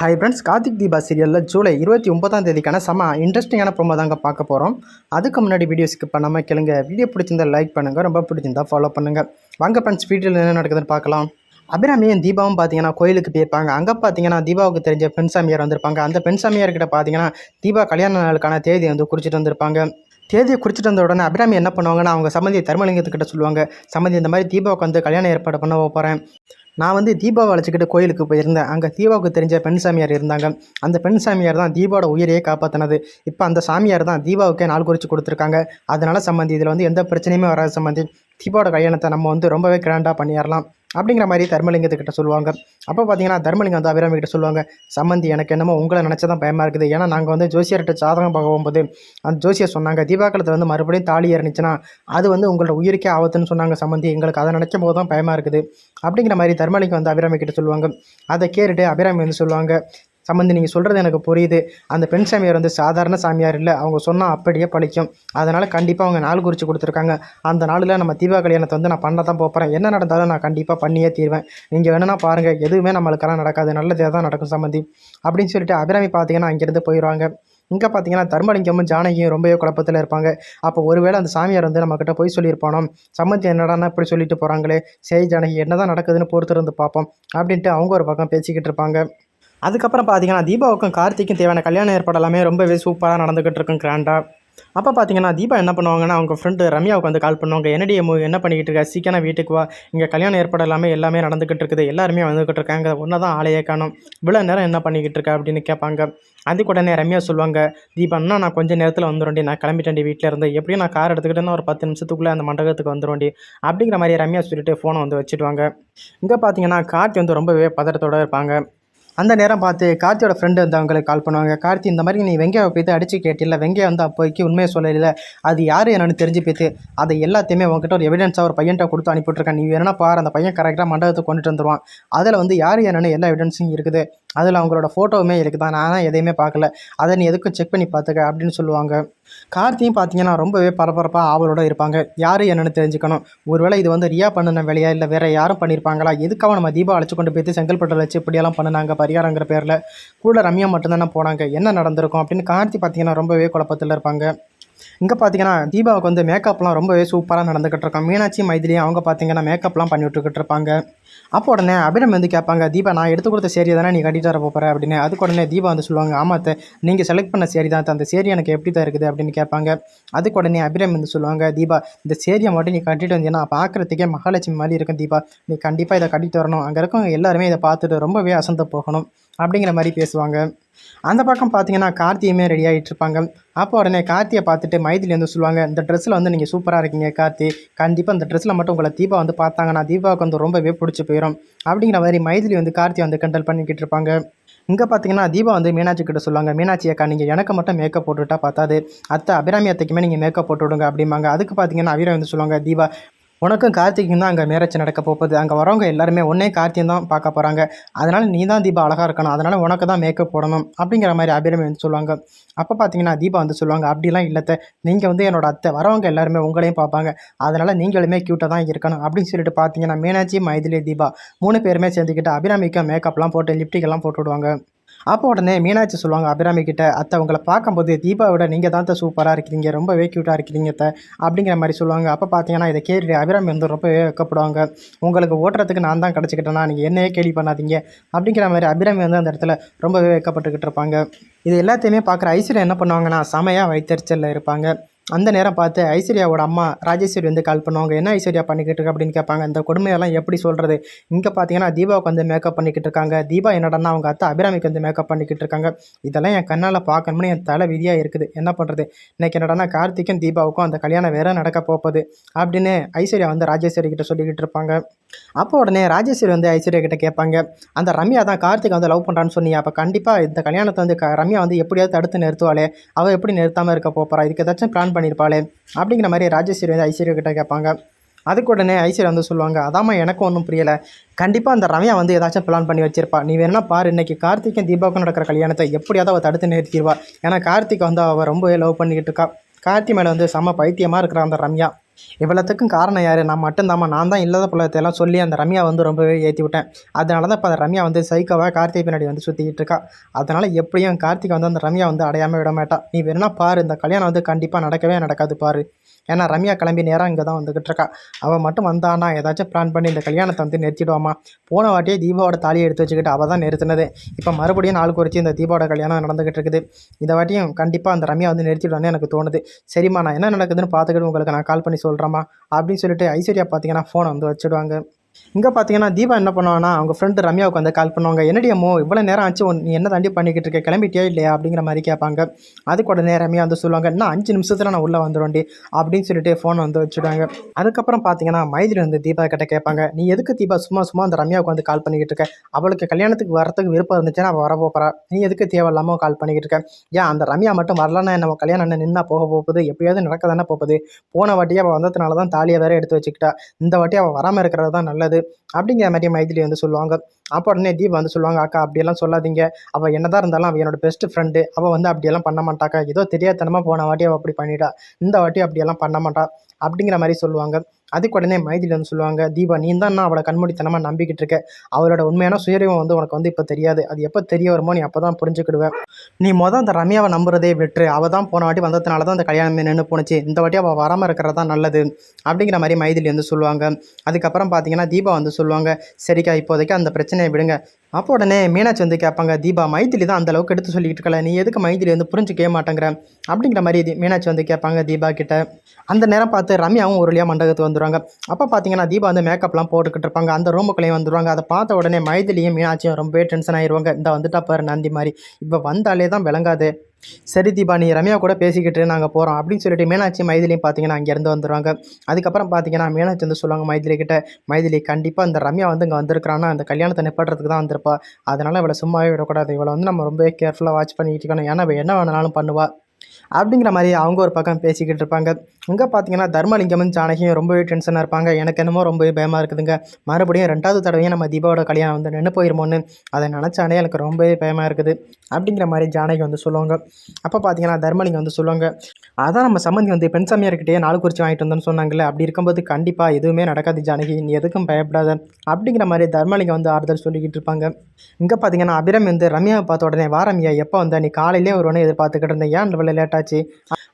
Hi friends Karthik Deepa சீரியலில் ஜூலை இருபத்தி ஒன்பதாம் தேதிக்கான செம இன்ட்ரெஸ்டிங்கான ப்ரோமோ தாங்க பார்க்க போகிறோம் அதுக்கு முன்னாடி வீடியோ ஸ்கிப் பண்ணாமல் கேளுங்க. வீடியோ பிடிச்சிருந்தா லைக் பண்ணுங்கள் ரொம்ப பிடிச்சிருந்தா ஃபாலோ பண்ணுங்கள் வாங்க ஃப்ரெண்ட்ஸ் வீடியோவில் என்ன நடக்குதுன்னு பார்க்கலாம். அபிராமியும் தீபாவும் பார்த்தீங்கன்னா கோயிலுக்கு போயிருப்பாங்க. அங்கே பார்த்தீங்கன்னா தீபாவுக்கு தெரிஞ்ச பெண் சாமியார் வந்திருப்பாங்க. அந்த பெண்சாமியார்கிட்ட பார்த்தீங்கன்னா தீபா கல்யாண நாளுக்கான தேதி வந்து குறிச்சிட்டு வந்திருப்பாங்க. தேதியை குறிச்சிட்டு வந்த உடனே அபிராமி என்ன பண்ணுவாங்கன்னா அவங்க சம்மந்தி தர்மலிங்கத்துக்கிட்ட சொல்லுவாங்க. சம்மந்தி இந்த மாதிரி தீபாவுக்கு வந்து கல்யாணம் ஏற்பாடு பண்ண போகிறேன் நான் வந்து தீபாவை அழைச்சிக்கிட்டு கோயிலுக்கு போயிருந்தேன். அங்கே தீபாவுக்கு தெரிஞ்ச பெண் சாமியார் இருந்தாங்க. அந்த பெண் சாமியார் தான் தீபாவோட உயிரையே காப்பாற்றினது இப்போ அந்த சாமியார் தான் தீபாவுக்கே நாள் குறித்து கொடுத்துருக்காங்க. அதனால் சம்மந்தி இதில் வந்து எந்த பிரச்சனையுமே வராது சம்மந்தி தீபாவோட கல்யாணத்தை நம்ம வந்து ரொம்பவே கிராண்டாக பண்ணிடலாம் அப்படிங்கிற மாதிரி தர்மலிங்கத்துக்கிட்ட சொல்லுவாங்க. அப்போ பார்த்தீங்கன்னா தர்மலிங்கம் வந்து அபிராமி கிட்ட சொல்லுவாங்க சம்மந்தி எனக்கு என்னமோ உங்களை நினச்சதான் பயமாக இருக்குது. ஏன்னா நாங்கள் வந்து ஜோசியர்கிட்ட ஜாதகம் பார்க்க போகும்போது அந்த ஜோசியர் சொன்னாங்க தீபாக்களத்தில் வந்து மறுபடியும் தாலி இறந்துச்சுன்னா அது வந்து உங்களோட உயிருக்கே ஆபத்துன்னு சொன்னாங்க சம்மந்தி எங்களுக்கு அதை நினைக்கும் போது தான் பயமாக இருக்குது. அப்படிங்கிற மாதிரி தர்மலிங்கம் வந்து அபிராமி கிட்ட சொல்லுவாங்க. அதை கேட்டுட்டு அபிராமி வந்து சொல்லுவாங்க சம்மந்தி நீங்கள் சொல்கிறது எனக்கு புரியுது. அந்த பெண் சாமியார் வந்து சாதாரண சாமியார் இல்லை. அவங்க சொன்னால் அப்படியே பழிக்கும். அதனால் கண்டிப்பாக அவங்க நாள் குறித்து கொடுத்துருக்காங்க. அந்த நாளில் நம்ம தீபா கல்யாணத்தை வந்து நான் பண்ண தான் போகிறேன் என்ன நடந்தாலும் நான் கண்டிப்பாக பண்ணியே தீர்வேன். நீங்கள் வேணும்னா பாருங்கள் எதுவுமே நம்மளுக்கெல்லாம் நடக்காது. நல்லதே தான் நடக்கும் சம்மந்தி அப்படின்னு சொல்லிட்டு அபிராமி பார்த்தீங்கன்னா அங்கேருந்து போயிடுவாங்க இங்கே பார்த்தீங்கன்னா தர்மலிங்கமும் ஜானகியும் ரொம்பவே குழப்பத்தில் இருப்பாங்க. அப்போ ஒருவேளை அந்த சாமியார் வந்து நம்மக்கிட்ட போய் சொல்லியிருப்பானோ? சம்மந்தி என்னடான்னா இப்படி சொல்லிட்டு போகிறாங்களே சரி ஜானகி என்ன தான் நடக்குதுன்னு பொறுத்திருந்து பார்ப்போம் அப்படின்ட்டு அவங்க ஒரு பக்கம் பேசிக்கிட்டு இருப்பாங்க. அதுக்கப்புறம் பார்த்தீங்கன்னா தீபாவுக்கும் கார்த்திக்கும் தேவையான கல்யாண ஏற்பாடு எல்லாமே ரொம்பவே சூப்பராக நடந்துக்கிட்டு இருக்கும் கிராண்டாக அப்போ பார்த்தீங்கன்னா தீபா என்ன பண்ணுவாங்கன்னா அவங்க ஃப்ரெண்டு ரம்யாவுக்கு வந்து கால் பண்ணுவாங்க. என்னடி மூ என்ன பண்ணிக்கிட்டு இருக்கா? சீக்கிரம் வீட்டுக்கு வா. இங்கே கல்யாண ஏற்பாடு எல்லாமே எல்லாமே நடந்துக்கிட்டு இருக்குது எல்லாருமே வந்துக்கிட்டு இருக்காங்க. ஒன்றா தான் ஆளையே காணும். இவ்வளோ நேரம் என்ன பண்ணிக்கிட்டு இருக்கா அப்படின்னு கேட்பாங்க. அதுக்கு உடனே ரம்யா சொல்லுவாங்க தீபா நான் கொஞ்சம் நேரத்தில் வந்துடும்டி நான் கிளம்பிட்டேன்டி வீட்டில் இருந்து. எப்படியும் நான் கார் எடுத்துக்கிட்டேன்னா ஒரு பத்து நிமிஷத்துக்குள்ளே அந்த மண்டபத்துக்கு வந்துடும்டி அப்படிங்கிற மாதிரி ரம்யா சொல்லிட்டு ஃபோனை வந்து வச்சுடுவாங்க. இங்கே பார்த்தீங்கன்னா கார்த்தி வந்து ரொம்பவே பதட்டத்தோடு இருப்பாங்க. அந்த நேரம் பார்த்து கார்த்தியோட ஃப்ரெண்டு வந்து அவங்களுக்கு கால் பண்ணுவாங்க. கார்த்தி இந்த மாதிரி நீ வெங்காயம் போய்த்து அடித்து கேட்டில்ல வெங்காயம் வந்து அப்போதைக்கு உண்மையை சொல்லல அது யார் என்னன்னு தெரிஞ்சு போய்த்து அதை எல்லாத்தையுமே உங்ககிட்ட ஒரு எவிடன்ஸாக ஒரு பையன்ட்ட கொடுத்து அனுப்பிட்டுருக்கேன் நீ வேணா பாரு அந்த பையன் கரெக்டாக மண்டபத்துக்கு கொண்டுட்டு வந்துடுவான் அதில் வந்து யார் என்னென்னு எல்லா எவிடன்ஸும் இருக்குது. அதில் அவங்களோட ஃபோட்டோவுமே இருக்குது? தான் நான் எதையுமே பார்க்கல. அதை நீ எதுக்கும் செக் பண்ணி பார்த்துக்க அப்படின்னு சொல்லுவாங்க. கார்த்தியும் பார்த்தீங்கன்னா ரொம்பவே பரபரப்பாக ஆவலோடு இருப்பாங்க. யார் என்னென்னு தெரிஞ்சுக்கணும். ஒருவேளை இது வந்து ரியா பண்ணின வேலையா? இல்லை வேறு யாரும் பண்ணியிருப்பாங்களா எதுக்காக நம்ம தீபா அழைச்சி கொண்டு போய்த்து செங்கல்பட்டில் வச்சு இப்படியெல்லாம் பண்ணினாங்க பரிகாரங்கிற பேரில்? கூட ரம்யா மட்டும்தானே போனாங்க. என்ன நடந்திருக்கும் அப்படின்னு கார்த்தி பார்த்தீங்கன்னா ரொம்பவே குழப்பத்தில் இருப்பாங்க. இங்கே பார்த்தீங்கன்னா தீபாவுக்கு வந்து மேக்கப்லாம் ரொம்பவே சூப்பராக நடந்துக்கிட்டு இருக்கோம் மீனாட்சி மைதிலி அவங்க பார்த்தீங்கன்னா மேக்கப்லாம் பண்ணி விட்டுக்கிட்டு இருப்பாங்க. அப்போ உடனே அபிரம் வந்து கேட்பாங்க தீபா நான் எடுத்து கொடுத்த சேரி தானே நீ கட்டிட்டு வர போகிற அப்படின்னு. அதுக்கு உடனே தீபா வந்து சொல்லுவாங்க ஆமாத்த நீங்கள் செலக்ட் பண்ண சேரி தான் அந்த சேரி எனக்கு எப்படி தான் இருக்குது? அப்படின்னு கேட்பாங்க. அதுக்கு உடனே அபிரம் வந்து சொல்லுவாங்க தீபா இந்த சேரியை மட்டும் நீ கட்டிட்டு வந்தீங்கன்னா பார்க்குறதுக்கே மகாலட்சுமி மாதிரி இருக்கும் தீபா. நீ கண்டிப்பாக இதை கட்டிட்டு வரணும். அங்கே இருக்கவங்க எல்லாருமே இதை பார்த்துட்டு ரொம்பவே அசந்து போகணும். அப்படிங்கிற மாதிரி பேசுவாங்க. அந்த பக்கம் பார்த்தீங்கன்னா கார்த்தியுமே ரெடி ஆகிட்டு இருப்பாங்க அப்போ உடனே கார்த்தியை பார்த்துட்டு மைதிலி வந்து சொல்லுவாங்க இந்த ட்ரெஸ்ஸில் வந்து நீங்கள் சூப்பராக இருக்கீங்க கார்த்தி. கண்டிப்பாக இந்த ட்ரெஸ்ஸில் மட்டும் உங்களை தீபா வந்து பார்த்தாங்கன்னா தீபாவுக்கு வந்து ரொம்பவே பிடிச்சி போயிடும் அப்படிங்கிற மாதிரி மைதிலி வந்து கார்த்தியை வந்து கண்டல் பண்ணிக்கிட்டு இருப்பாங்க. இங்கே பார்த்தீங்கன்னா தீபா வந்து மீனாட்சி கிட்ட சொல்லுவாங்க மீனாட்சி அக்கா நீங்கள் எனக்கு மட்டும் மேக்கப் போட்டுவிட்டா பார்த்தாது அத்தை அபிராமி அத்தைக்குமே நீங்கள் மேக்கப் போட்டு விடுங்க அப்படிம்பாங்க. அதுக்கு பார்த்தீங்கன்னா அபிராமி வந்து சொல்லுவாங்க தீபா உனக்கும் கார்த்திக்கும் தான் அங்கே மேரேஜ் நடக்க போகுது. அங்கே வரவங்க எல்லாருமே ஒன்றே கார்த்தியும் தான் பார்க்க போகிறாங்க அதனால் நீ தான் தீபா அழகாக இருக்கணும். அதனால் உனக்கு தான் மேக்கப் போடணும் அப்படிங்கிற மாதிரி அபிராமி வந்து சொல்லுவாங்க. அப்போ பார்த்தீங்கன்னா தீபா வந்து சொல்லுவாங்க அப்படிலாம் இல்லத்த நீங்கள் வந்து என்னோட அத்தை. வரவங்க எல்லாருமே உங்களையும் பார்ப்பாங்க. அதனால் நீங்களுமே க்யூட்டாக தான் இருக்கணும். அப்படின்னு சொல்லிட்டு பார்த்தீங்கன்னா மீனாட்சி மைதிலி தீபா மூணு பேருமே சேர்ந்துக்கிட்டு அபிராமிக்கு மேக்கப்லாம் போட்டு லிப்டிக்கெல்லாம் போட்டு விடுவாங்க. அப்போ உடனே மீனாட்சி சொல்லுவாங்க அபிராமி கிட்ட அத்தை உங்களை பார்க்கும்போது தீபாவோட நீங்கள் தான் சூப்பராக இருக்கிறீங்க ரொம்பவே க்யூட்டாக இருக்கிறீங்க அத்தை அப்படிங்கிற மாதிரி சொல்லுவாங்க. அப்போ பார்த்தீங்கன்னா இதை கேட்டு அபிராமி வந்து ரொம்பவே வைக்கப்படுவாங்க. உங்களுக்கு ஓட்டுறதுக்கு நான் தான் கிடச்சிக்கிட்டேன்னா நீங்கள் என்னையே கேள்வி பண்ணாதீங்க அப்படிங்கிற மாதிரி அபிராமி வந்து அந்த இடத்துல ரொம்பவே வைக்கப்பட்டுக்கிட்டு இருப்பாங்க. இது எல்லாத்தையுமே பார்க்குற ஐஸ்வர்யா என்ன பண்ணுவாங்கன்னா செமையாக வைத்தறிச்சலில் இருப்பாங்க. அந்த நேரம் பார்த்து ஐஸ்வர்யாவோட அம்மா ராஜேஸ்வரி வந்து கால் பண்ணுவாங்க என்ன ஐஸ்வர்யா பண்ணிக்கிட்டு இருக்கு? அப்படின்னு கேட்பாங்க. இந்த கொடுமையெல்லாம் எப்படி சொல்கிறது இங்கே பார்த்தீங்கன்னா தீபாவுக்கு வந்து மேக்கப் பண்ணிக்கிட்டு இருக்காங்க. தீபா என்னடனா அவங்க அத்தை அபிராமிக்கு வந்து மேக்கப் பண்ணிக்கிட்டு இருக்காங்க. இதெல்லாம் என் கண்ணால் பார்க்கணும்னு என் தலை விதியாக இருக்குது. என்ன பண்ணுறது இன்றைக்கி என்னடனா கார்த்திக்கும் தீபாவுக்கும் அந்த கல்யாணம் வேற நடக்க போகுது அப்படின்னு ஐஸ்வர்யா வந்து ராஜேஸ்வரி கிட்ட சொல்லிக்கிட்டு இருப்பாங்க. அப்போ உடனே ராஜேஸ்வரி வந்து ஐஸ்வர்யா கிட்ட கேட்பாங்க அந்த ரம்யா தான் கார்த்திக் வந்து லவ் பண்ணுறான்னு சொன்னியா அப்போ கண்டிப்பாக இந்த கல்யாணத்தை வந்து ரம்யா வந்து எப்படியாவது தடுத்து நிறுத்துவாளே அவள் எப்படி நிறுத்தாமல் இருக்க போகிறா இதுக்கு ஏதாச்சும் பிளான் பண்ணியிருப்பாளே அப்படிங்கிற மாதிரி ராஜேஸ்வரி வந்து ஐஸ்வர்யா கிட்ட கேட்பாங்க. அதுக்கு உடனே ஐஸ்வர்யா வந்து சொல்லுவாங்க அதாம்மா எனக்கும் ஒன்றும் புரியலை கண்டிப்பாக அந்த ரம்யா வந்து ஏதாச்சும் பிளான் பண்ணி வச்சிருப்பா நீ வேணா பாரு இன்னைக்கு கார்த்திக்கும் தீபாவுக்கும் நடக்கிற கல்யாணத்தை எப்படியாவது அவள் தடுத்து நிறுத்திடுவா ஏன்னா கார்த்திக் வந்து அவள் ரொம்பவே லவ் பண்ணிக்கிட்டு இருக்கா. கார்த்தி மேலே வந்து செம்ம பைத்தியமாக இருக்கிறா அந்த ரம்யா. இவ்வளோத்துக்கும் காரணம் யார்? நான் மட்டும்தாம்மா. நான் தான் இல்லாத புலத்தையெல்லாம் சொல்லி அந்த ரம்யா வந்து ரொம்பவே ஏற்றி விட்டேன். அதனால தான் இப்போ அந்த ரம்யா வந்து சைக்கோவாக கார்த்திகை பின்னாடி வந்து சுற்றிக்கிட்டு இருக்கா. அதனால் எப்படியும் கார்த்திகை வந்து அந்த ரம்யா வந்து அடையாமல் விட மாட்டா. நீ வேணா பாரு இந்த கல்யாணம் வந்து கண்டிப்பாக நடக்கவே நடக்காது பாரு. ஏன்னா ரம்யா கிளம்பி நேராக இங்கே தான் வந்துக்கிட்டு இருக்கா. அவள் மட்டும் வந்தானா ஏதாச்சும் பிளான் பண்ணி இந்த கல்யாணத்தை வந்து நிறுத்திடுவாமா போன வாட்டியே தீபாவோட தாலியை எடுத்து வச்சுக்கிட்டு அவள் தான் நிறுத்தினது. இப்போ மறுபடியும் நாள் குறித்து இந்த தீபாவோட கல்யாணம் நடந்துக்கிட்டு இருக்குது. இந்த வாட்டியும் கண்டிப்பாக அந்த ரம்யா வந்து நிறுத்திடுவான்னு எனக்கு தோணுது. சரிம்மா நான் என்ன நடக்குதுன்னு பார்த்துக்கிட்டு உங்களுக்கு நான் கால் பண்ணி சொல்கிறேம்மா அப்படின்னு சொல்லிட்டு ஐஸ்வர்யா பார்த்தீங்கன்னா ஃபோனை வந்து வச்சுடுவாங்க. இங்கே பார்த்தீங்கன்னா தீபா என்ன பண்ணுவாங்கன்னா அவங்க ஃப்ரெண்டு ரம்யாவுக்கு வந்து கால் பண்ணுவாங்க. என்னடியமோ இவ்வளோ நேரம் ஆச்சு நீ என்ன தாண்டி பண்ணிக்கிட்டு இருக்க? கிளம்பிட்டியா இல்லையா? அப்படிங்கிற மாதிரி கேட்பாங்க. அதுக்கு உடனே ரம்யா வந்து சொல்லுவாங்க இன்னும் அஞ்சு நிமிஷத்தில் நான் உள்ளே வந்துடுவேன்டி அப்படின்னு சொல்லிட்டு ஃபோனை வந்து வச்சுடுவாங்க. அதுக்கப்புறம் பார்த்தீங்கன்னா மைதிரி வந்து தீபா கிட்ட கேட்பாங்க நீ எதுக்கு தீபா சும்மா சும்மா அந்த ரம்யாவுக்கு வந்து கால் பண்ணிக்கிட்டு இருக்க? அவளுக்கு கல்யாணத்துக்கு வரத்துக்கு விருப்பம் இருந்துச்சுன்னா அவள் வர போகிறா நீ எதுக்கு தேவையில்லாமல் கால் பண்ணிக்கிட்டு இருக்க? ஏன் அந்த ரம்யா மட்டும் வரலன்னா நம்ம கல்யாணம் என்ன நின்னா போக போகுது. எப்படியாவது நடக்க தானே போகுது. போன வாட்டியை அவள் வந்ததுனால தான் தாலியை வேற எடுத்து வச்சுக்கிட்டா. இந்த வாட்டி அவள் வராமல் இருக்கிறது தான் நல்லது. அப்படிங்கிற மாதிரி மைதிலி வந்து சொல்லுவாங்க. அப்போ உடனே தீபா வந்து சொல்லுவாங்க அக்கா அப்படியெல்லாம் சொல்லாதீங்க. அவள் என்னதான் இருந்தாலும் அவள் என்னோட பெஸ்ட் ஃப்ரெண்டு அவள் வந்து அப்படியெல்லாம் பண்ண மாட்டாக்கா. ஏதோ தெரியாதனமாக போன வாட்டி அவள் அப்படி பண்ணிட்டா. இந்த வாட்டி அப்படியெல்லாம் பண்ண மாட்டா. அப்படிங்கிற மாதிரி சொல்லுவாங்க. அதுக்கு உடனே மைதிலி வந்து சொல்லுவாங்க தீபா நீ தான் நான் அவளை கண்மூடித்தனமாக நம்பிக்கிட்டு இருக்க. அவளோட உண்மையான சுயரீவம் வந்து உனக்கு வந்து இப்போ தெரியாது. அது எப்போ தெரிய வருமோ நீ அப்போ தான் புரிஞ்சுக்கிடுவேன் நீ மொதல் அந்த ரம்யாவை நம்புறதே விட்டுரு. அவள் தான் போன வாட்டி வந்ததுனால தான் அந்த கல்யாணமே நின்று போணுச்சு. இந்த வாட்டி அவள் வராமல் இருக்கிறது தான் நல்லது. அப்படிங்கிற மாதிரி மைதிலி வந்து சொல்லுவாங்க. அதுக்கப்புறம் பார்த்தீங்கன்னா தீபா வந்து சொல்லுவாங்க சரிக்கா இப்போதைக்கு அந்த பிரச்சனையை விடுங்க. அப்போ உடனே மீனாட்சி வந்து கேட்பாங்க தீபா மைதிலி தான் அந்த அளவுக்கு எடுத்து சொல்லிக்கிட்டு இருக்கல. நீ எதுக்கு மைதிலி வந்து புரிஞ்சுக்கவே மாட்டேங்கிற? அப்படிங்கிற மாதிரி தி- மீனாட்சி வந்து கேட்பாங்க தீபா கிட்ட. அந்த நேரம் பார்த்து ரம்யாவும் ஒரு மண்டபத்துக்கு வந்துடுவாங்க அப்போ பார்த்தீங்கன்னா தீபா வந்து மேக்கப்லாம் போட்டுக்கிட்டு இருப்பாங்க. அந்த ரூமுக்குள்ளேயும் வந்துடுவாங்க அதை பார்த்த உடனே மைதிலியும் மீனாட்சியும் ரொம்பவே டென்ஷன் ஆயிடுவாங்க இந்த வந்துட்டா பாரு நந்தி மாதிரி. இப்போ வந்தாலே தான் விளங்காது. சரி தீபா நீ ரம்யா கூட பேசிக்கிட்டு நாங்கள் போகிறோம் அப்படின்னு சொல்லிட்டு மீனாட்சி மைதிலியும் பார்த்தீங்கன்னா அங்கேருந்து வந்துடுவாங்க அதுக்கப்புறம் பார்த்தீங்கன்னா மீனாட்சி வந்து சொல்லுவாங்க மைதிலி கிட்ட மைதிலி கண்டிப்பாக இந்த ரம்யா வந்து இங்கே வந்திருக்கிறான்னா அந்த கல்யாணத்தை நிப்பாட்டுறதுக்கு தான் வந்திருப்பா. அதனால் இவளை சும்மாவே விடக்கூடாது. இவளை வந்து நம்ம ரொம்பவே கேர்ஃபுல்லாக வாட்ச் பண்ணிக்கிட்டு இருக்கணும். ஏன்னா இவள் என்ன வேணாலும் பண்ணுவா. அப்படிங்கிற மாதிரி அவங்க ஒரு பக்கம் பேசிக்கிட்டு இருப்பாங்க. இங்கே பார்த்தீங்கன்னா தர்மலிங்கமும் ஜானகியும் ரொம்பவே டென்ஷனாக இருப்பாங்க. எனக்கு என்னமோ ரொம்பவே பயமாக இருக்குதுங்க. மறுபடியும் ரெண்டாவது தடவையும் நம்ம தீபாவோட கல்யாணம் வந்து நின்று போயிருமோன்னு அதை நினச்சானே எனக்கு ரொம்பவே பயமாக இருக்குது. அப்படிங்கிற மாதிரி ஜானகி வந்து சொல்லுவாங்க. அப்போ பார்த்தீங்கன்னா தர்மலிங்கம் வந்து சொல்லுவாங்க அதான் நம்ம சம்மந்தி வந்து பெண் சாமியார்கிட்டயே நாலு குறிச்சி வாங்கிட்டு வந்தோன்னு சொன்னாங்களே அப்படி இருக்கும்போது கண்டிப்பாக எதுவுமே நடக்காது ஜானகி. நீ எதுக்கும் பயப்படாத. அப்படிங்கிற மாதிரி தர்மலிங்கம் வந்து ஆறுதல் சொல்லிக்கிட்டு இருப்பாங்க. இங்கே பார்த்தீங்கன்னா அபிரம் வந்து ரம்யாவை பார்த்த உடனே வா ரம்யா எப்போ வந்த? நீ காலையிலே உடனே எதிர்பார்த்துக்கிட்டு இருந்தேன். ஏன் இவ்வளோ லேட்டாக ஆச்சு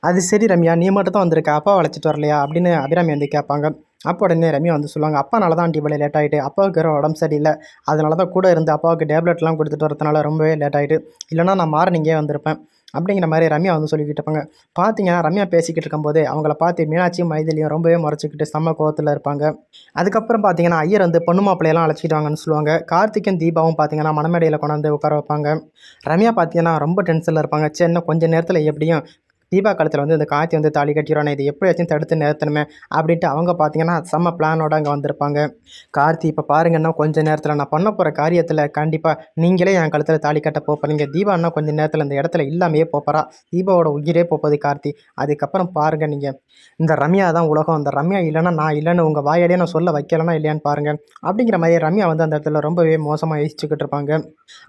அது சரி ரம்யா நீ மட்டும் தான் வந்திருக்க. அப்பா அழைச்சிட்டு வரலையா? அப்படின்னு அபிராமி வந்து கேட்பாங்க. அப்போ உடனே ரம்யா வந்து சொல்லுவாங்க அப்பானால தான் ஆண்டி இவ்வளோ லேட் ஆகிட்டு அப்பாவுக்கு வேறு உடம்பு சரியில்லை. அதனால தான் கூட இருந்து அப்பாவுக்கு டேப்லெட்லாம் கொடுத்துட்டு வரதுனால ரொம்பவே லேட் ஆகிட்டு இல்லைனா நான் மார்னிங்கே வந்திருப்பேன். அப்படிங்கிற மாதிரி ரம்யா வந்து சொல்லிக்கிட்டு இருப்பாங்க. பார்த்தீங்கன்னா ரம்யா பேசிக்கிட்டு இருக்கும்போது அவங்கள பார்த்து மீனாட்சியும் மைதிலியும் ரொம்பவே முறைச்சிக்கிட்டு செம்ம கோவத்தில் இருப்பாங்க. அதுக்கப்புறம் பார்த்தீங்கன்னா ஐயர் வந்து பொண்ணு மாப்பிள்ளையெல்லாம் அழைச்சிட்டு வாங்கன்னு சொல்லுவாங்க. கார்த்திக்கும் தீபாவும் பார்த்தீங்கன்னா மணமேடையில் கொண்டாந்து உட்கார வைப்பாங்க. ரம்யா பார்த்தீங்கன்னா ரொம்ப டென்ஷனில் இருப்பாங்க. சரி கொஞ்சம் நேரத்தில் எப்படியும் தீபா காலத்தில் வந்து இந்த கார்த்தி வந்து தாலி கட்டிடுவானே இது எப்படியாச்சும் தடுத்து நிறுத்தணுமே அப்படின்ட்டு அவங்க பார்த்தீங்கன்னா செம்ம பிளானோட அங்கே வந்திருப்பாங்க. கார்த்தி இப்போ பாருங்கன்னா கொஞ்சம் நேரத்தில் நான் பண்ண போகிற காரியத்தில் கண்டிப்பாக நீங்களே என் கழுத்தில் தாலி கட்ட போகிறீங்க தீபா இன்னும் கொஞ்சம் நேரத்தில் இந்த இடத்துல இல்லாமையே போகிறா தீபாவோட உயிரே போகுது கார்த்தி. அதுக்கப்புறம் பாருங்கள் நீங்கள் இந்த ரம்யா தான் உலகம். அந்த ரம்யா இல்லைன்னா நான் இல்லைன்னு உங்கள் வாயாலே நான் சொல்ல வைக்கலன்னா இல்லையான்னு பாருங்கள் அப்படிங்கிற மாதிரி ரம்யா வந்து அந்த இடத்துல ரொம்பவே மோசமாக யோசிச்சுக்கிட்டு இருப்பாங்க.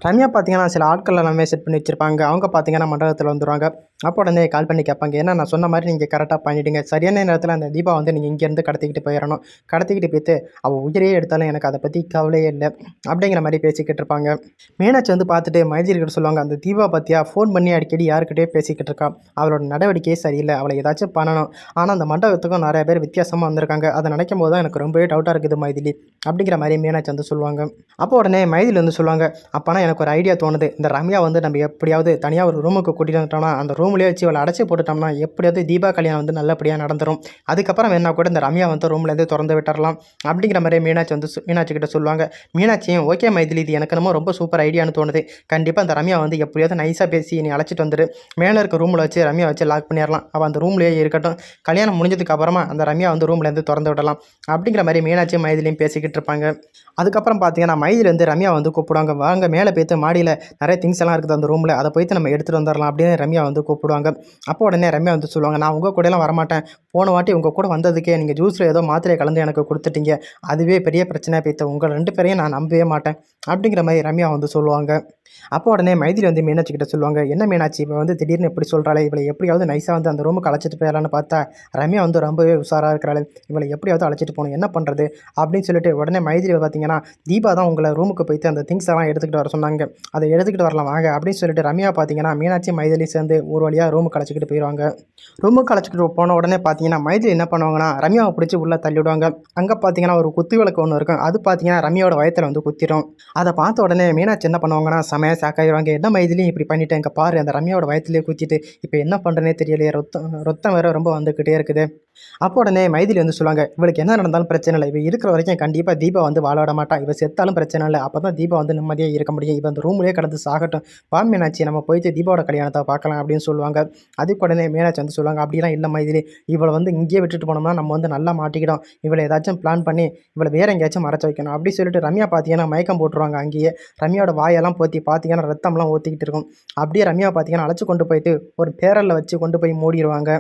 ரம்யா பார்த்தீங்கன்னா சில ஆட்கள் எல்லாமே செட் பண்ணி வச்சிருப்பாங்க. அவங்க பார்த்தீங்கன்னா மண்டலத்தில் வந்துடுவாங்க அப்போ உடனே கால் பண்ணி கேட்பாங்க. ஏன்னா நான் சொன்ன மாதிரி நீங்கள் கரெக்டாக பண்ணிவிடுங்க சரியான நேரத்தில் அந்த தீபா வந்து நீங்கள் இங்கேருந்து கடத்திக்கிட்டு போயிடணும். கடத்திக்கிட்டு போயிட்டு அவள் உயிரையே எடுத்தாலும் எனக்கு அதை பற்றி கவலையே இல்லை அப்படிங்கிற மாதிரி பேசிக்கிட்டு இருப்பாங்க. மீனாட்சி வந்து பார்த்துட்டு மைதிரிக்கிட்ட சொல்லுவாங்க அந்த தீபா பற்றியா ஃபோன் பண்ணி அடிக்கடி யாருக்கிட்டே பேசிக்கிட்டு இருக்கா. அவளோட நடவடிக்கையே சரியில்லை. அவளை ஏதாச்சும் பண்ணணும். ஆனால் அந்த மண்டபத்துக்கும் நிறைய பேர் வித்தியாசமாக வந்திருக்காங்க. அதை நினைக்கும் போது தான் எனக்கு ரொம்பவே டவுட்டாக இருக்குது மைதிலி. அப்படிங்கிற மாதிரி மீனாட்சி வந்து சொல்லுவாங்க. அப்போ உடனே மைதிலி வந்து சொல்லுவாங்க அப்போனா எனக்கு ஒரு ஐடியா தோணுது. இந்த ரம்யா வந்து நம்ம எப்படியாவது தனியாக ஒரு ரூமுக்கு கூட்டிகிட்டு வந்துட்டோம்னா அந்த ரூம் ரூம்லேயே வச்சு அவளை அடைச்சி போட்டுட்டோம்னா எப்படியாவது தீபா கல்யாணம் வந்து நல்லபடியாக நடந்துரும். அதுக்கப்புறம் வேணா கூட இந்த ரம்யா வந்து ரூம்லேருந்து திறந்து விட்டுறலாம். அப்படிங்கிற மாதிரி மீனாட்சி வந்து மீனாட்சி கிட்ட சொல்லுவாங்க. மீனாட்சியும் ஓகே மைதிலி இது எனக்கு என்னமோ ரொம்ப சூப்பர் ஐடியான்னு தோணுது. கண்டிப்பாக அந்த ரம்யா வந்து எப்படியாவது நைஸாக பேசி நீ அழைச்சிட்டு வந்துடு மேலே இருக்க ரூமில் வச்சு ரம்யா வச்சு லாக் பண்ணிடலாம். அவள் அந்த ரூம்லேயே இருக்கட்டும். கல்யாணம் முடிஞ்சதுக்கு அப்புறமா அந்த ரம்யா வந்து ரூம்லேருந்து திறந்து விடலாம். அப்படிங்கிற மாதிரி மீனாட்சியும் மைதிலியும் பேசிக்கிட்டு இருப்பாங்க. அதுக்கப்புறம் பார்த்தீங்கன்னா மைதில் வந்து ரம்யா வந்து கூப்பிடுவாங்க. வாங்க மேலே போய்த்து மாடியில் நிறைய திங்ஸ் எல்லாம் இருக்குது அந்த ரூமில். அதை போய்த்து நம்ம எடுத்துகிட்டு வந்துடலாம். அப்படின்னு ரம்யா வந்து கூப்பிடுவாங்க அப்போ உடனே ரம்யா வந்து சொல்லுவாங்க நான் உங்கள் கூடலாம் வரமாட்டேன். போன வாட்டி உங்கள் கூட வந்ததுக்கே நீங்கள் ஜூஸில் ஏதோ மாத்திரையை கலந்து எனக்கு கொடுத்துட்டீங்க. அதுவே பெரிய பிரச்சனை பேத்த உங்கள் ரெண்டு பேரையும் நான் நம்பவே மாட்டேன். அப்படிங்கிற மாதிரி ரம்யா வந்து சொல்லுவாங்க. அப்போ உடனே மைதிலி வந்து மீனாட்சிக்கிட்ட சொல்லுவாங்க என்ன மீனாட்சி இப்போ வந்து திடீர்னு எப்படி சொல்கிறாளே இவளை எப்படியாவது நைஸாக வந்து அந்த ரூமுக்கு அழைச்சிட்டு போயிடலான்னு பார்த்தா ரம்யா வந்து ரொம்பவே உஷாராக இருக்கிறாள் இவளை எப்படியாவது அழைச்சிட்டு போகணும் என்ன பண்ணுறது அப்படின்னு சொல்லிட்டு உடனே மைதிரி பார்த்தீங்கன்னா தீபா தான் உங்களை ரூமுக்கு போயிட்டு அந்த திங்ஸ் எல்லாம் எடுத்துக்கிட்டு வர சொன்னாங்க. அதை எடுத்துக்கிட்டு வரலாம் வாங்க அப்படின்னு சொல்லிட்டு ரம்யா பார்த்தீங்கன்னா மீனாட்சி மைதிலி சேர்ந்து ஒரு வழியாக ரூமுக்கு அழைச்சிக்கிட்டு போயிடுவாங்க ரூமுக்கு அழைச்சிக்கிட்டு போன உடனே பார்த்தீங்கன்னா மைதிலி என்ன பண்ணுவாங்கன்னா ரம்யாவை பிடிச்சி உள்ளே தள்ளிவிடுவாங்க. அங்கே பார்த்தீங்கன்னா ஒரு குத்து விளக்கு ஒன்று இருக்கும். அது பார்த்தீங்கன்னா ரம்யாவோட வயத்தில் வந்து குத்திடும் அதை பார்த்த உடனே மீனாட்சி என்ன பண்ணுவாங்கன்னா செமையாக சாக்காயிருவாங்க என்ன மைதிலையும் இப்படி பண்ணிட்டேன் இங்கே பாரு அந்த ரம்யாவோட வயத்துலேயே குத்திட்டு இப்போ என்ன பண்ணுறேனே தெரியலையே. ரொத்தம் ரொத்தம் வேற ரொம்ப வந்துக்கிட்டே இருக்குது. அப்போ உடனே மைதிலி வந்து சொல்லுவாங்க இவளுக்கு என்ன நடந்தாலும் பிரச்சனை இல்லை. இவ இருக்கிற வரைக்கும் கண்டிப்பாக தீபா வந்து வாழ விட மாட்டா. இவ செத்தாலும் பிரச்சனை இல்லை. அப்போ தான் தீபா வந்து நிம்மதியாக இருக்க முடியும். இவ அந்த ரூம்லேயே கடந்து சாகட்டும். வா மீனாட்சி நம்ம போயிட்டு தீபாவோட கல்யாணத்தை பார்க்கலாம் அப்படின்னு சொல்லுவாங்க. அதுக்கு உடனே மீனாட்சி வந்து சொல்லுவாங்க அப்படிலாம் இல்லை மைதிலி. இவளை வந்து இங்கேயே விட்டுட்டு போனோம்னா நம்ம வந்து நல்லா மாட்டிக்கிடும். இவளை ஏதாச்சும் பிளான் பண்ணி இவளை வேற எங்கேயாச்சும் மறைச்சு வைக்கணும். அப்படி சொல்லிட்டு ரம்யா பார்த்தீங்கன்னா மயக்கம் போட்டுருவாங்க அங்கேயே. ரம்யாவோட வாயெல்லாம் போத்தி பார்த்தீங்கன்னா ரத்தம்லாம் ஊற்றிக்கிட்டு இருக்கும். அப்படியே ரம்யா பார்த்தீங்கன்னா அழைச்சி கொண்டு போயிட்டு ஒரு பேரலில் வச்சு கொண்டு போய் மூடிடுவாங்க.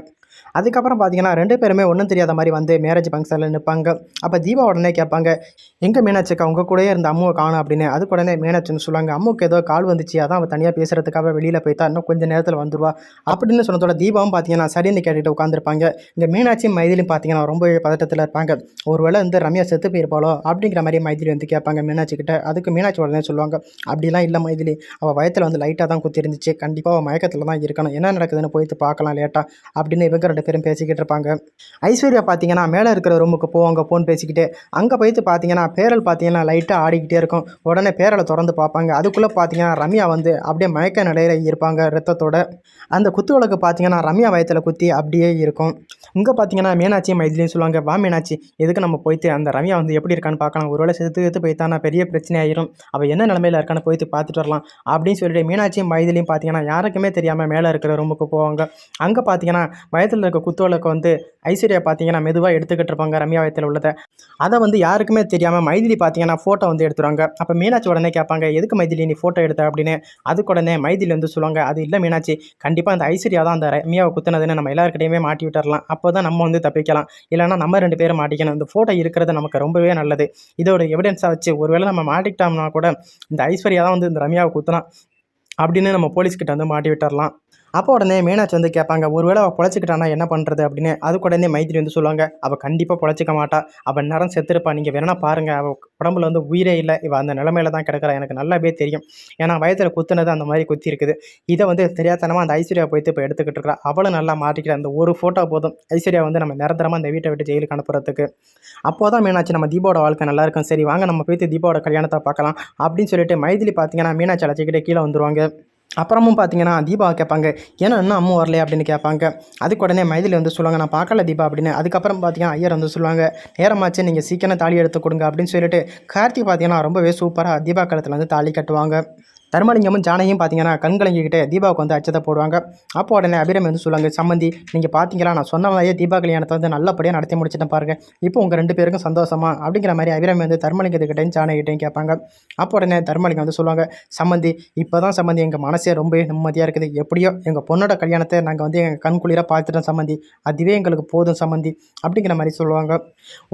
அதுக்கப்புறம் பார்த்தீங்கன்னா ரெண்டு பேருமே ஒன்றும் தெரியாத மாதிரி வந்து மேரேஜ் ஃபங்க்ஷனில் நிற்பாங்க அப்போ தீபா உடனே கேட்பாங்க எங்கே மீனாட்சிக்கா? உங்கள் கூடயே இருந்த அம்முவை காணும் அப்படின்னு. அதுக்கு உடனே மீனாட்சின்னு சொல்லுவாங்க அம்முக்கு ஏதோ கால் வந்துச்சு அதான் அவள் தனியாக பேசுகிறதுக்காக வெளியில் போய்த்தா இன்னும் கொஞ்சம் நேரத்தில் வந்துடுவா அப்படின்னு சொன்னதோட தீபாவும் பார்த்தீங்கன்னா சரின்னு கேட்டுட்டு உட்காந்துருப்பாங்க இங்கே மீனாட்சியும் மைதிலும் பார்த்தீங்கன்னா ரொம்ப பதட்டத்தில் இருப்பாங்க. ஒருவேளை வந்து ரம்யா செத்து போயிருப்பாளோ? அப்படிங்கிற மாதிரி மைதிலி வந்து கேட்பாங்க மீனாட்சி கிட்ட. அதுக்கு மீனாட்சி உடனே சொல்லுவாங்க அப்படிலாம் இல்லை மைதிலி. அவள் வயத்தில் வந்து லைட்டாக தான் குத்தி இருந்துச்சு கண்டிப்பாக அவள் மயக்கத்தில் தான் இருக்கணும். என்ன நடக்குதுன்னு போயிட்டு பார்க்கலாம் லேட்டாக அப்படின்னு இவங்க ரெண்டு பேரும் பேசிக்கிட்டு இருப்பாங்க. ஐஸ்வர்யா பார்த்தீங்கன்னா மேலே இருக்கிற ரூமுக்கு போவாங்க ஃபோன் பேசிக்கிட்டு அங்கே போயிட்டு பார்த்தீங்கன்னா பேரல் பார்த்தீங்கன்னா லைட்டாக ஆடிக்கிட்டே இருக்கும். உடனே பேரலை திறந்து பார்ப்பாங்க அதுக்குள்ளே பார்த்தீங்கன்னா ரம்யா வந்து அப்படியே மயக்க நிலையில் இருப்பாங்க ரத்தத்தோட. அந்த குத்து விளக்கு பார்த்தீங்கன்னா ரம்யா வயத்தில் குத்தி அப்படியே இருக்கும். இங்கே பார்த்தீங்கன்னா மீனாட்சி மைதிலையும் சொல்லுவாங்க வா மீனாட்சி எதுக்கு நம்ம போயிட்டு அந்த ரம்யா வந்து எப்படி இருக்கான்னு பார்க்கலாம் ஒருவேளை செத்து செத்து போய்த்தானா பெரிய பிரச்சனை ஆயிரும். அவள் என்ன நிலமையில இருக்கான்னு போயிட்டு பார்த்துட்டு வரலாம். அப்படின்னு சொல்லிட்டு மீனாட்சியும் மைதிலையும் பார்த்தீங்கன்னா யாருக்குமே தெரியாமல் மேலே இருக்கிற ரூமுக்கு போவாங்க. அங்கே பார்த்தீங்கன்னா வயத்தில் இருக்க குத்துவிளக்கு வந்து ஐஸ்வர்யா பார்த்தீங்கன்னா மெதுவாக எடுத்துக்கிட்டு இருப்பாங்க ரம்யா வயத்தில் உள்ளதை. அதை வந்து யாருக்குமே தெரியாமல் மைதிலி பார்த்தீங்கன்னா ஃபோட்டோ வந்து எடுத்துருவாங்க. அப்போ மீனாட்சி உடனே கேட்பாங்க எதுக்கு மைதிலி நீ ஃபோட்டோ எடுத்த? அப்படின்னு. அதுக்கு உடனே மைதிலி வந்து சொல்லுவாங்க அது இல்லை மீனாட்சி கண்டிப்பாக அந்த ஐஸ்வர்யா தான் அந்த ரம்யாவை குத்துனதுன்னு நம்ம எல்லாருக்கிட்டையுமே மாட்டி விட்டுறலாம். அப்போ தான் நம்ம வந்து தப்பிக்கலாம். இல்லைனா நம்ம ரெண்டு பேரும் மாட்டிக்கணும். இந்த ஃபோட்டோ இருக்கிறது நமக்கு ரொம்பவே நல்லது. இதோட எவிடன்ஸாக வச்சு ஒருவேளை நம்ம மாட்டிக்கிட்டோம்னா கூட இந்த ஐஸ்வர்யா தான் வந்து இந்த ரம்யாவை குத்துனா அப்படின்னு நம்ம போலீஸ்கிட்ட வந்து மாட்டி விட்டுறலாம். அப்போ உடனே மீனாட்சி வந்து கேட்பாங்க ஒருவேளை அவள் பொழைச்சிக்கிட்டானா என்ன பண்ணுறது அப்படின்னு. அதுக்கு உடனே மைத்திரி வந்து சொல்லுவாங்க அவள் கண்டிப்பாக பொழைச்சிக்க மாட்டா. அவள் நேரம் செத்துருப்பா. நீங்கள் வேணா பாருங்கள் அவள் உடம்புல வந்து உயிரே இல்லை. இவள் அந்த நிலமையில தான் கிடக்கிறா. எனக்கு நல்லாவே தெரியும். ஏன்னா வயத்தில் குத்துனது அந்த மாதிரி குத்தி இருக்குது. இதை வந்து தெரியாதனமாக அந்த ஐஸ்வர்யா போயிட்டு இப்போ எடுத்துக்கிட்டு இருக்கா. அவளும் நல்லா மாட்டிக்கிற. அந்த ஒரு ஃபோட்டோ போதும். ஐஸ்வர்யா வந்து நம்ம நிரந்தரமாக அந்த வீட்டை விட்டு ஜெயிலுக்கு அனுப்புறதுக்கு. அப்போ தான் மீனாட்சி நம்ம தீபாவோட வாழ்க்கை நல்லா இருக்கும். சரி வாங்க நம்ம போயிட்டு தீபாவோட கல்யாணத்தை பார்க்கலாம். அப்படின்னு சொல்லிட்டு மைதிலி பார்த்தீங்கன்னா மீனாட்சி அழைச்சிக்கிட்டே கீழே வந்துருவாங்க. அப்புறமும் பார்த்தீங்கன்னா தீபாவை கேட்பாங்க ஏன்னா இன்னும் அம்மா வரலையே அப்படின்னு கேட்பாங்க. அதுக்கு உடனே மைதிலி வந்து சொல்லுவாங்க நான் பார்க்கல தீபா அப்படின்னு. அதுக்கப்புறம் பார்த்தீங்கன்னா ஐயர் வந்து சொல்லுவாங்க நேரமாச்சு நீங்கள் சீக்கிரம் தாலி எடுத்து கொடுங்க அப்படின்னு சொல்லிட்டு கார்த்தி பார்த்தீங்கன்னா ரொம்பவே சூப்பராக தீபா காலத்தில் வந்து தாலி கட்டுவாங்க. தர்மலிங்கமும் ஜானையும் பார்த்தீங்கன்னா கண்கலங்கிக்கிட்டே தீபாவுக்கு வந்து அச்சத்தை போடுவாங்க. அப்போ உடனே அபிரம் வந்து சொல்லுவாங்க சம்மந்தி நீங்கள் பார்த்தீங்களா நான் சொன்ன மாதிரியே தீபா கல்யாணத்தை வந்து நல்லபடியாக நடத்தி முடிச்சிட்டேன் பாருங்கள் இப்போ உங்கள் ரெண்டு பேருக்கும் சந்தோஷமா? அப்படிங்கிற மாதிரி அபிரம் வந்து தர்மலிங்கத்துக்கிட்டையும் ஜானகிட்டையும் கேட்பாங்க. அப்போ உடனே தர்மலிங்கம் வந்து சொல்லுவாங்க சம்மந்தி இப்போ தான் சம்மந்தி எங்கள் மனசே ரொம்ப நிம்மதியாக இருக்குது. எப்படியோ எங்கள் பொண்ணோட கல்யாணத்தை நாங்கள் வந்து எங்கள் கண்குளிராக பார்த்துட்டோம் சம்மந்தி. அதுவே எங்களுக்கு போதும் சம்மந்தி. அப்படிங்கிற மாதிரி சொல்லுவாங்க.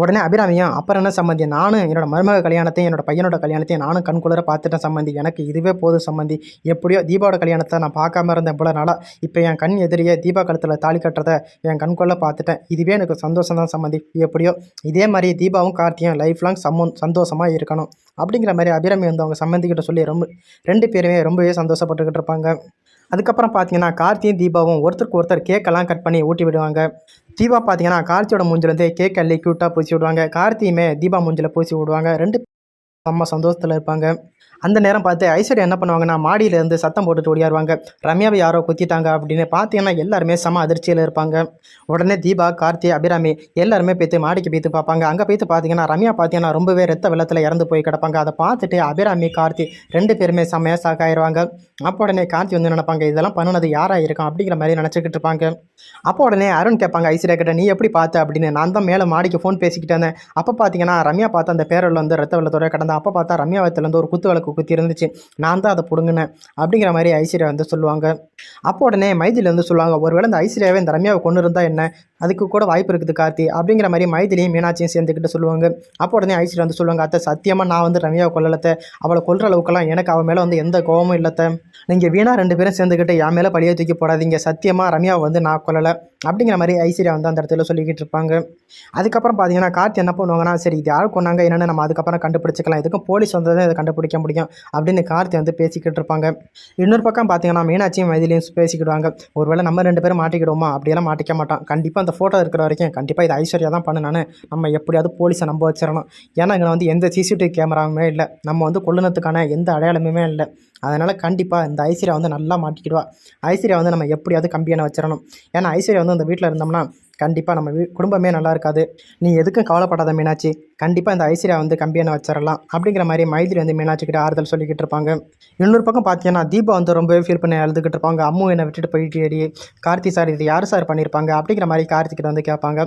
உடனே அபிராமியும் அப்புறம் என்ன சம்மந்தி? நானும் என்னோட மருமக கல்யாணத்தையும் என்னோட பையனோட கல்யாணத்தையும் நானும் கண் பார்த்துட்டேன் சம்மந்தி. எனக்கு இதுவே போதும் சம்மந்தி. எப்படியோ தீபாவோட கல்யாணத்தை நான் பார்க்காம இருந்தேன் இவ்வளோ நாளாக இப்போ என் கண் எதிரியே தீபா கழுத்தில் தாலி கட்டுறதை என் கண்கொள்ள பார்த்துட்டேன். இதுவே எனக்கு சந்தோஷம் தான் சம்மந்தி. எப்படியோ இதே மாதிரி தீபாவும் கார்த்தியும் லைஃப் லாங் சம்ம சந்தோஷமாக இருக்கணும். அப்படிங்கிற மாதிரி அபிராமி வந்து அவங்க சம்மந்திக்கிட்ட சொல்லி ரொம்ப ரெண்டு பேருமே ரொம்பவே சந்தோஷப்பட்டுக்கிட்டு இருப்பாங்க. அதுக்கப்புறம் பார்த்தீங்கன்னா கார்த்தியும் தீபாவும் ஒருத்தருக்கு ஒருத்தர் கேக்கெல்லாம் கட் பண்ணி ஊட்டி விடுவாங்க. தீபா பார்த்தீங்கன்னா கார்த்தியோட மூஞ்சிலேருந்து கேக் அள்ளி க்யூட்டாக பூசி விடுவாங்க. கார்த்தியுமே தீபா மூஞ்சில் பூசி விடுவாங்க. ரெண்டு செம்ம சந்தோஷத்தில் இருப்பாங்க. அந்த நேரம் பார்த்து ஐஸ்வர்யா என்ன பண்ணுவாங்கன்னா மாடியிலேருந்து சத்தம் போட்டுட்டு ஓடியாருவாங்க. ரம்யாவை யாரோ குத்திட்டாங்க அப்படின்னு பார்த்தீங்கன்னா எல்லாருமே செம அதிர்ச்சியில் இருப்பாங்க. உடனே தீபா கார்த்தி அபிராமி எல்லாருமே போய்த்து மாடிக்கு போய்த்து பார்ப்பாங்க அங்கே போய்த்து பார்த்தீங்கன்னா ரம்யா பார்த்தீங்கன்னா ரொம்பவே ரத்த வெள்ளத்தில் இறந்து போய் கிடப்பாங்க. அதை பார்த்துட்டு அபிராமி கார்த்தி ரெண்டு பேருமே செம்மையாக சாக்காயிருவாங்க அப்போ உடனே கார்த்தி வந்து நினைப்பாங்க இதெல்லாம் பண்ணுனது யாராக இருக்கும் அப்படிங்கிற மாதிரி நினச்சிக்கிட்டு இருப்பாங்க. அப்போ உடனே அருண் கேட்பாங்க ஐஸ்வர்யா கிட்ட நீ எப்படி பார்த்த அப்படின்னு. நான் தான் மேலே மாடிக்கு ஃபோன் பேசிக்கிட்டேன் இருந்தேன். அப்போ பார்த்தீங்கன்னா ரம்யா பார்த்து அந்த பேரில் வந்து ரத்த வெள்ளத்தோட கிடந்தா அப்போ பார்த்தா ரம்யா வயத்துல இருந்து ஒரு குத்து விளக்கு குத்தி இருந்துச்சு நான் தான் அதை பிடுங்கினேன். அப்படிங்கிற மாதிரி ஐஸ்வர்யா வந்து சொல்லுவாங்க. அப்போ உடனே மைதில் வந்து சொல்லுவாங்க ஒருவேளை இந்த ஐஸ்வர்யாவே இந்த ரம்யாவை கொண்டு இருந்தால் என்ன? அதுக்கு கூட வாய்ப்பு இருக்குது கார்த்தி. அப்படிங்கிற மாதிரி மைதிலியும் மீனாட்சியும் சேர்ந்துக்கிட்டு சொல்லுவாங்க. அப்போ உடனே ஐஸ்வர்யா வந்து சொல்லுவாங்க அத்தை சத்தியமாக நான் வந்து ரம்யாவை கொல்லலத்தை அவளை கொல்ற அளவுக்குலாம் எனக்கு அவன் மேலே வந்து எந்த கோவமும் இல்லத்தை நீங்கள் வீணா ரெண்டு பேரும் சேர்ந்துக்கிட்டு என் மேலே பழியை தூக்கி போடாதீங்க. சத்தியமாக ரம்யாவை வந்து நான் கொல்லலை. அப்படிங்கிற மாதிரி ஐஸ்வர்யா வந்து அந்த இடத்துல சொல்லிக்கிட்டு இருப்பாங்க. அதுக்கப்புறம் பார்த்தீங்கன்னா கார்த்தி என்ன பண்ணுவாங்கன்னா சரி இது யார் கொண்டாங்க என்னென்னு நம்ம அதுக்கப்புறம் கண்டுபிடிச்சிக்கலாம். இதுக்கும் போலீஸ் வந்து தான் இதை கண்டுபிடிக்க முடியும்? அப்படின்னு கார்த்தி வந்து பேசிக்கிட்டு இருப்பாங்க. இன்னொரு பக்கம் பார்த்தீங்கன்னா மீனாட்சியும் மைதிலையும் பேசிக்கிடுவாங்க. ஒருவேளை நம்ம ரெண்டு பேரும் மாட்டிக்கிடுவோமா? அப்படியெல்லாம் மாட்டிக்க மாட்டோம் கண்டிப்பாக அந்த ஃபோட்டோ இருக்கிற வரைக்கும் கண்டிப்பாக இது ஐஸ்வர்யா தான் பண்ணினானு நம்ம எப்படியாவது போலீஸை நம்ப வச்சிடணும் ஏன்னா இங்கே வந்து எந்த சிசிடிவி கேமராவுமே இல்லை. நம்ம வந்து கொள்ளுனத்துக்கான எந்த அடையாளமுமே இல்லை. அதனால் கண்டிப்பாக இந்த ஐஸ்வர்யா வந்து நல்லா மாட்டிக்கிடுவா. ஐஸ்வர்யா வந்து நம்ம எப்படியாவது கம்பியான வச்சிடணும் ஏன்னா ஐஸ்வர்யா வந்து அந்த வீட்டில் இருந்தோம்னா கண்டிப்பாக நம்ம குடும்பமே நல்லா இருக்காது. நீ எதுக்கும் கவலைப்படாத மீனாட்சி? கண்டிப்பாக இந்த ஐஸ்வர்யா வந்து கம்பியான வச்சிடலாம் அப்படிங்கிற மாதிரி மைதிரி வந்து மீனாட்சி கிட்ட ஆறுதல் சொல்லிக்கிட்டு இருப்பாங்க. இன்னொரு பக்கம் பார்த்தீங்கன்னா தீபா வந்து ரொம்பவே ஃபீல் பண்ணி அழுதுகிட்டு இருப்பாங்க. அம்மு என்னை விட்டுட்டு போயிட்டு கார்த்தி சார் இது யார் சார் பண்ணியிருப்பாங்க அப்படிங்கிற மாதிரி கார்த்திகிட்ட வந்து கேட்பாங்க.